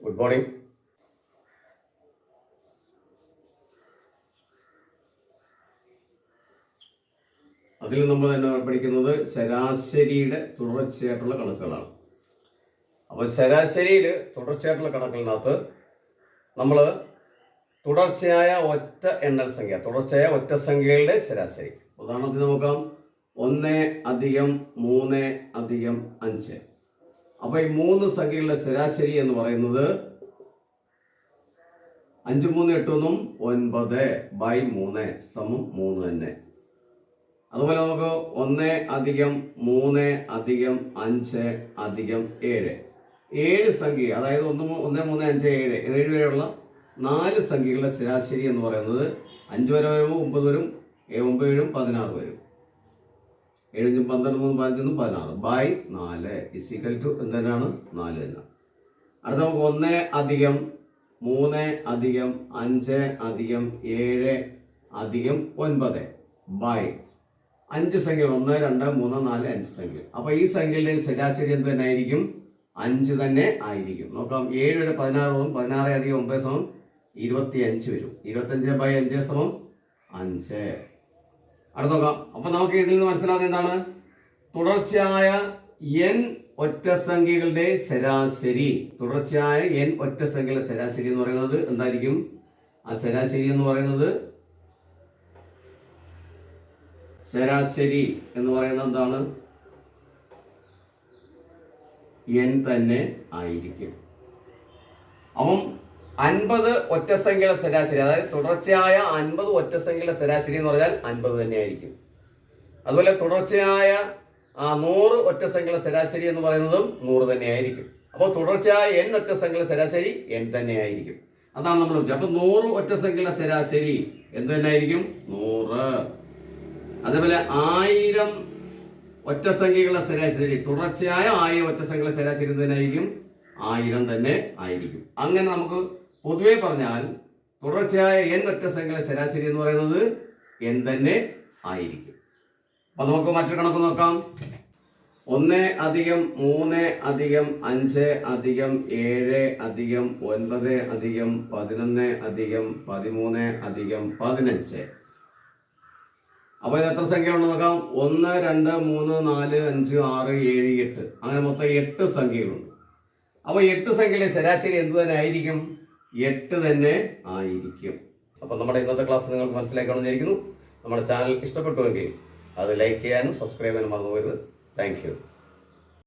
Good morning അതിൽ നമ്മൾ തന്നെ പഠിക്കുന്നത് ശരാശരിയുടെ തുടർച്ചയായിട്ടുള്ള കണക്കുകളാണ്. അപ്പോൾ ശരാശരിയിൽ തുടർച്ചയായിട്ടുള്ള കണക്കിനകത്ത് നമ്മൾ തുടർച്ചയായ ഒറ്റ എണ്ണൽ സംഖ്യ തുടർച്ചയായ ഒറ്റ സംഖ്യകളുടെ ശരാശരി. ഉദാഹരണത്തിന് നോക്കാം ഒന്ന് അധികം മൂന്ന് അധികം അഞ്ച്. അപ്പോൾ ഈ മൂന്ന് സംഖ്യകളുടെ ശരാശരി എന്ന് പറയുന്നത് അഞ്ച് മൂന്ന് എട്ടൊന്നും ഒൻപത് ബൈ മൂന്ന് സമം മൂന്ന് തന്നെ. അതുപോലെ നമുക്ക് ഒന്ന് അധികം മൂന്ന് അധികം അഞ്ച് അധികം ഏഴ്. ഏഴ് സംഖ്യ അതായത് ഒന്ന് ഒന്ന് മൂന്ന് അഞ്ച് ഏഴ് ഏഴ് വരെയുള്ള നാല് സംഖ്യകളുടെ ശരാശരി എന്ന് പറയുന്നത് അഞ്ച് വരെ വരുമ്പോൾ ഒമ്പത് വരും ഒമ്പത് വരും പതിനാറ് വരും. ഏഴഞ്ചും പന്ത്രണ്ട് മൂന്ന് പതിനഞ്ചൊന്നും പതിനാറ്. ബൈ നാല്. ഇസിക്കൽ ടു എന്തിനാണ് നാല് തന്നെ. അടുത്ത നമുക്ക് ഒന്ന് അധികം മൂന്ന് അധികം അഞ്ച് അധികം ഏഴ് അധികം ഒൻപത്. ബൈ അഞ്ച് സംഖ്യകൾ ഒന്ന് രണ്ട് മൂന്ന് നാല് അഞ്ച് സംഖ്യ അപ്പോൾ ഈ സംഖ്യയുടെ ശരാശരി എന്ത് തന്നെ ആയിരിക്കും? അഞ്ച് തന്നെ ആയിരിക്കും. നോക്കാം. ഏഴ് പതിനാറ് വരും പതിനാറ് അധികം ഒമ്പത് സമം ഇരുപത്തി അഞ്ച് വരും. ഇരുപത്തഞ്ച് ബൈ അഞ്ച് സമം അഞ്ച്. അടുത്ത നോക്കാം. അപ്പൊ നമുക്ക് ഇതിൽ നിന്ന് മനസ്സിലാകുന്നത് എന്താണ്? തുടർച്ചയായ എൻ ഒറ്റ സംഖ്യകളുടെ ശരാശരി. തുടർച്ചയായ എൻ ഒറ്റ സംഖ്യകളുടെ ശരാശരി എന്ന് പറയുന്നത് എന്തായിരിക്കും? ആ ശരാശരി എന്ന് പറയുന്നത് ശരാശരി എന്ന് പറയുന്നത് എന്താണ്? എൻ തന്നെ ആയിരിക്കും. അപ്പം അൻപത് ഒറ്റ സംഖ്യയുടെ ശരാശരി അതായത് തുടർച്ചയായ അൻപത് ഒറ്റ സംഖ്യയുടെ ശരാശരി എന്ന് പറഞ്ഞാൽ അൻപത് തന്നെയായിരിക്കും. അതുപോലെ തുടർച്ചയായ നൂറ് ഒറ്റ സംഖ്യയുടെ ശരാശരി എന്ന് പറയുന്നതും നൂറ് തന്നെയായിരിക്കും. അപ്പോൾ തുടർച്ചയായ എൻ ഒറ്റ സംഖ്യയുടെ ശരാശരി എൻ തന്നെയായിരിക്കും. അതാണ് നമ്മൾ ചോദിച്ചത് അപ്പൊ നൂറ് ഒറ്റ സംഖ്യയുടെ ശരാശരി എന്ത് തന്നെയായിരിക്കും? നൂറ്. അതേപോലെ ആയിരം ഒറ്റ സംഖ്യകളുടെ ശരാശരി തുടർച്ചയായ ആയിരം ഒറ്റ സംഖ്യകളുടെ ശരാശരി തന്നെയായിരിക്കും? ആയിരം തന്നെ ആയിരിക്കും. അങ്ങനെ നമുക്ക് പൊതുവെ പറഞ്ഞാൽ തുടർച്ചയായ എൻ വെക്ടർ സംഖ്യകളുടെ ശരാശരി എന്ന് പറയുന്നത് എൻ തന്നെ ആയിരിക്കും. അപ്പൊ നമുക്ക് മറ്റൊരു കണക്ക് നോക്കാം. ഒന്ന് അധികം മൂന്ന് അധികം അഞ്ച് അധികം ഏഴ് അധികം ഒൻപത് അധികം പതിനൊന്ന് അധികം പതിമൂന്ന് അധികം പതിനഞ്ച്. അപ്പൊ ഇത് എത്ര സംഖ്യ ഉണ്ടെന്ന് നോക്കാം. ഒന്ന് രണ്ട് മൂന്ന് നാല് അഞ്ച് ആറ് ഏഴ് എട്ട്. അങ്ങനെ മൊത്തം എട്ട് സംഖ്യകളുണ്ട്. അപ്പൊ എട്ട് സംഖ്യയിലെ ശരാശരി എന്ത് തന്നെ ആയിരിക്കും? എട്ട് തന്നെ ആയിരിക്കും. അപ്പൊ നമ്മുടെ ഇന്നത്തെ ക്ലാസ് നിങ്ങൾക്ക് മനസ്സിലാക്കണം വിചാരിക്കുന്നു. നമ്മുടെ ചാനൽ ഇഷ്ടപ്പെട്ടുവെങ്കിൽ അത് ലൈക്ക് ചെയ്യാനും സബ്സ്ക്രൈബ് ചെയ്യാനും മറന്നു പോകരുത്. താങ്ക്